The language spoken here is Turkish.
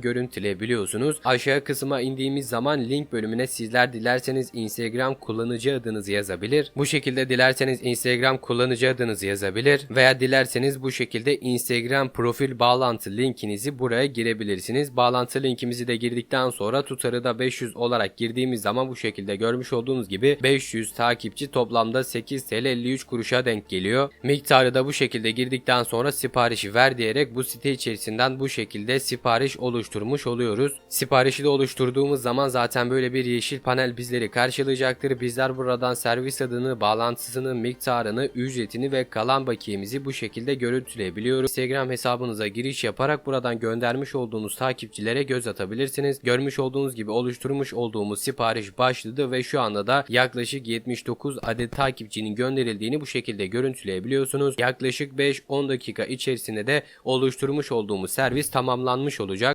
görüntüleyebiliyorsunuz. Aşağı kısma indiğimiz zaman link bölümüne sizler dilerseniz Instagram kullanıcı adınızı yazabilir. Bu şekilde dilerseniz Instagram kullanıcı adınızı yazabilir veya dilerseniz bu şekilde Instagram profil bağlantı linkinizi buraya girebilirsiniz. Bağlantı linkimizi de girdikten sonra tutarı da 500 olarak girdiğimiz zaman bu şekilde görmüş olduğunuz gibi 500 takipçi toplamda 8 TL 53 kuruşa denk geliyor. Miktarı da bu şekilde girdikten sonra siparişi ver diyerek bu site içerisinden bu şekilde sipariş oluşturmuş oluyoruz. Siparişi de oluşturduğumuz zaman zaten böyle bir yeşil panel bizleri karşılayacaktır. Bizler buradan servis adını, bağlantısını, miktarını, ücretini ve kalan bakiyemizi bu şekilde görüntüleyebiliyoruz. Instagram hesabınıza giriş yaparak buradan göndermiş olduğunuz takipçilere göz atabilirsiniz. Görmüş olduğunuz gibi oluşturmuş olduğumuz sipariş başladı ve şu anda da yaklaşık 79 adet takipçinin gönderildiğini bu şekilde görüntüleyebiliyorsunuz. Yaklaşık 5-10 dakika içerisinde de oluşturmuş olduğumuz servis tamamlanmış olacak.